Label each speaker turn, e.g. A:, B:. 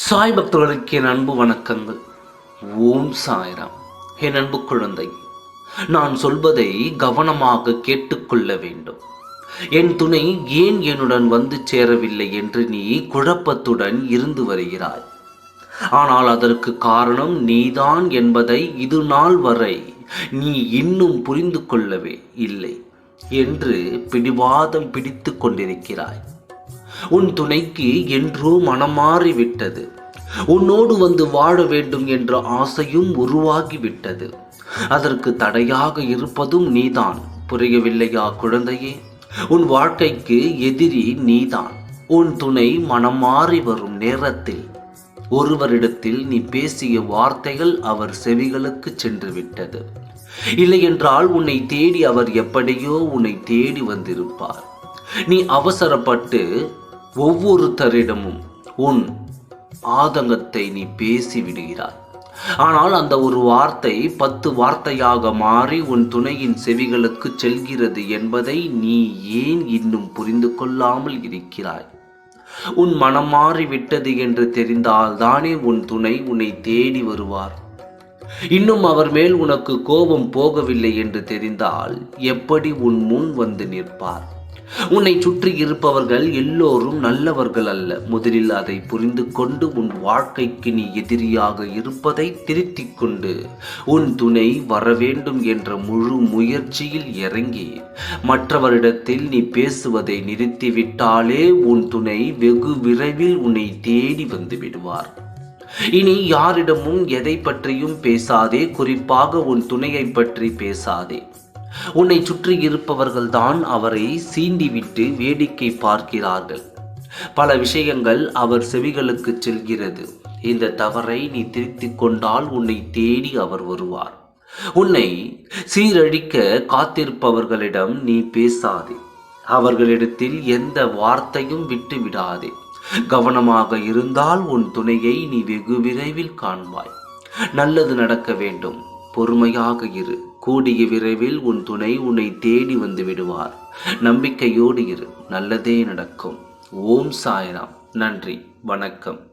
A: சாய் பக்தர்களுக்கு என் அன்பு வணக்கங்கள். ஓம் சாய்ராம். என் அன்பு குழந்தை நான் சொல்வதை கவனமாக கேட்டுக்கொள்ள வேண்டும். என் துணை ஏன் என்னுடன் வந்து சேரவில்லை என்று நீ குழப்பத்துடன் இருந்து வருகிறாய். ஆனால் அதற்கு காரணம் நீதான் என்பதை இது நாள் வரை நீ இன்னும் புரிந்து கொள்ளவே இல்லை என்று பிடிவாதம் பிடித்து கொண்டிருக்கிறாய். உன் துணைக்கு என்றோ மனமாறிவிட்டது. உன்னோடு வந்து வாழ வேண்டும் என்ற ஆசையும் உருவாகிவிட்டது. அதற்கு தடையாக இருப்பதும் நீதான். புரியவில்லையா குழந்தையே? உன் வாழ்க்கைக்கு எதிரி நீதான். உன் துணை மனமாறி வரும் நேரத்தில் ஒருவரிடத்தில் நீ பேசிய வார்த்தைகள் அவர் செவிகளுக்கு சென்று விட்டது இல்லையென்றால் உன்னை தேடி அவர் எப்படியோ உன்னை தேடி வந்திருப்பார். நீ அவசரப்பட்டு ஒவ்வொருத்தரிடமும் உன் ஆதங்கத்தை நீ பேசி விடுகிறாய் ஆனால் அந்த ஒரு வார்த்தை பத்து வார்த்தையாக மாறி உன் துணையின் செவிகளுக்கு செல்கிறது என்பதை நீ ஏன் இன்னும் புரிந்து கொள்ளாமல் இருக்கிறாய்? உன் மனம் மாறிவிட்டது என்று தெரிந்தால் தானே உன் துணை உன்னை தேடி வருவார். இன்னும் அவர் மேல் உனக்கு கோபம் போகவில்லை என்று தெரிந்தால் எப்படி உன் முன் வந்து நிற்பார்? உன்னை சுற்றி இருப்பவர்கள் எல்லோரும் நல்லவர்கள் அல்ல. முதலில் அதை புரிந்து கொண்டு உன் வாழ்க்கைக்கு நீ எதிரியாக இருப்பதை திருத்திக் கொண்டு உன் துணை வர வேண்டும் என்ற முழு முயற்சியில் இறங்கி மற்றவரிடத்தில் நீ பேசுவதை நிறுத்திவிட்டாலே உன் துணை வெகு விரைவில் உன்னை தேடி வந்து விடுவார். இனி யாரிடமும் எதை பற்றியும் பேசாதே குறிப்பாக உன் துணையை பற்றி பேசாதே. உன்னை சுற்றி இருப்பவர்கள்தான் அவரை சீண்டிவிட்டு வேடிக்கை பார்க்கிறார்கள். பல விஷயங்கள் அவர் செவிகளுக்கு செல்கிறது. இந்த தவறை நீ திருத்திக் கொண்டால் உன்னை தேடி அவர் வருவார். உன்னை சீரழிக்க காத்திருப்பவர்களிடம் நீ பேசாதே. அவர்களிடத்தில் எந்த வார்த்தையும் விட்டு விடாதே கவனமாக இருந்தால் உன் துணையை நீ வெகு விரைவில் காண்பாய். நல்லது நடக்க வேண்டும். பொறுமையாக இரு. கூடிய விரைவில் உன் துணை உன்னை தேடி வந்து விடுவார். நம்பிக்கையோடு இரு. நல்லதே நடக்கும். ஓம் சாய்ராம். நன்றி. வணக்கம்.